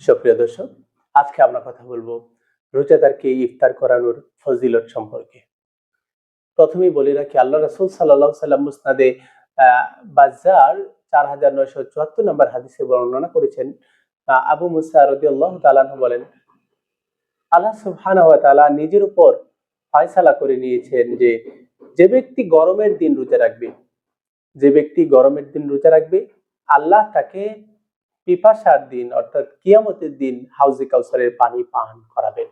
সুপ্রিয় দর্শক আজকে আমরা কথা বলব রোজাদারকে ইফতার করানোর ফজিলত সম্পর্কে। প্রথমেই বলি রাখি আল্লাহ রাসূল সাল্লাল্লাহু সাল্লাম মুসনাদে আহ, বাজ্জার চার হাজার নয়শো চুয়াত্তর নম্বর হাদিসে বর্ণনা করেছেন। আবু মুসা রদি আল্লাহ তাআলাহু বলেন আল্লাহ সুবহানাহু ওয়া তাআলা নিজের উপর ফয়সালা করে নিয়েছেন যে যে ব্যক্তি গরমের দিন রোজা রাখবে যে ব্যক্তি গরমের দিন রোজা রাখবে আল্লাহ তাকে পিপাসার দিন, অর্থাৎ কিয়ামতের দিন হাউজে কাউসারের পানি পান করাবেন।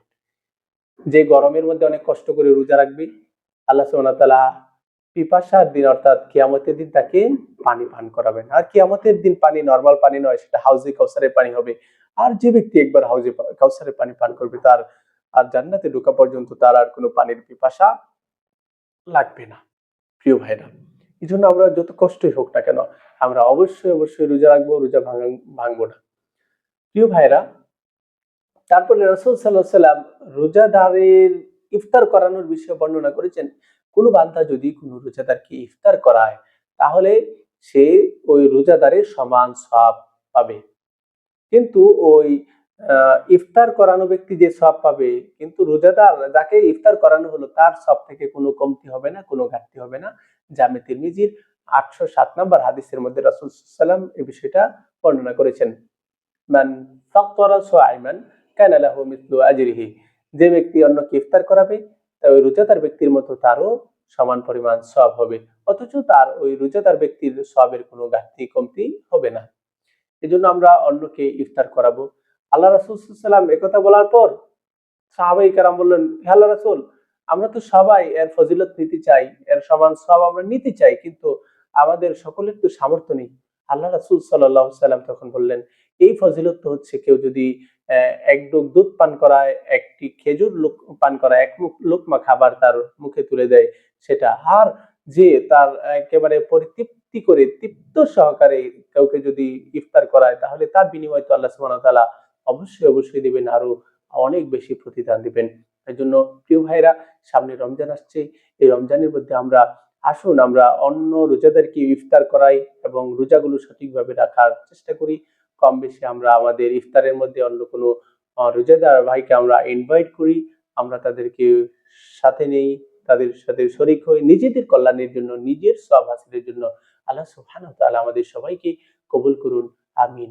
যে গরমের মধ্যে অনেক কষ্ট করে রোজা রাখবে, আল্লাহ সুবহানাহু তাআলা পিপাসার দিন, অর্থাৎ কিয়ামতের দিন তাকে পানি পান করাবেন। আর কিয়ামতের দিন পানি নর্মাল পানি নয়, সেটা হাউজে কাউসারের পানি হবে। আর যে ব্যক্তি একবার হাউজে কাউসারের পানি পান করবে, তার আর জান্নাতে ঢোকা পর্যন্ত তার আর কোনো পানির পিপাসা লাগবে না। প্রিয় ভাইরা জন্য আমরা যত কষ্টই হোক না কেন, আমরা অবশ্যই অবশ্যই রোজা রাখব, রোজা ভাঙ ভাঙবো না। প্রিয় ভাইরা তারপরে রসুল সাল্লাহ সাল্লাম রোজাদারের ইফতার করানোর বিষয়ে বর্ণনা করেছেন, কোনো বান্দা যদি কোনো রোজাদারকে ইফতার করায়, তাহলে সে ওই রোজাদারের সমান সব পাবে। কিন্তু ওই ইফতার করানো ব্যক্তি যে সব পাবে, কিন্তু রোজাদার যাকে ইফতার করানো হলো, তার সব থেকে কোনো কমতি হবে না, কোনো ঘাটতি হবে না। জামে তিরমিজির আটশো সাত নম্বর হাদিসের মধ্যে রাসুল সাল্লাম এই বিষয়টা বর্ণনা করেছেন। মান ফাক্তারা সুআইমান কানা লাহু মিথলু আজরিহি। যে ব্যক্তি অন্যকে ইফতার করাবে, তা ওই রোজাদার ব্যক্তির মতো তারও সমান পরিমাণ সব হবে, অথচ তার ওই রোজাদার ব্যক্তির সবের কোনো ঘাটতি, কমতি হবে না। এজন্য আমরা অন্যকে ইফতার করাবো। আল্লাহ রাসুল সাল্লাম একথা বলার পর সাহাবাই কারাম বললেন, "হে আল্লাহ রাসুল, আমরা তো সবাই এর ফজিলত নিতে চাই, এর সমান সব আমরা নিতে চাই, কিন্তু আমাদের সকলের তো সামর্থ্য নেই। আল্লাহ রাসুল সাল্লাহ সাল্লাম তখন বললেন, এই ফজিলত তো হচ্ছে কেউ যদি এক ডোক দুধ পান করায়, একটি খেজুর লোক, পান করায়, এক মুখ লোকমা খাবার তার মুখে তুলে দেয়, সেটা আর যে তার একেবারে পরিতৃপ্তি করে, তৃপ্ত সহকারে কাউকে যদি ইফতার করায়, তাহলে তার বিনিময় তো আল্লাহ ওয়া তাআলা অবশ্যই অবশ্যই দিবেন। আরও অনেক বেশি প্রতিদান দিবেন। এই জন্য প্রিয় ভাইরা সামনে রমজান আসছে। এই রমজানের মধ্যে আমরা আসুন, আমরা অন্য রোজাদারকে ইফতার করাই এবং রোজাগুলো সঠিকভাবে রাখার চেষ্টা করি। কম বেশি আমরা আমাদের ইফতারের মধ্যে অন্য কোনো রোজাদার ভাইকে আমরা ইনভাইট করি। আমরা তাদেরকে সাথে নেই, তাদের সাথে শরিক হই। নিজেদের কল্যাণের জন্য, নিজের সব হাসিলের জন্য আল্লাহ সুবহানাহু আমাদের সবাইকে কবুল করুন। আমিন।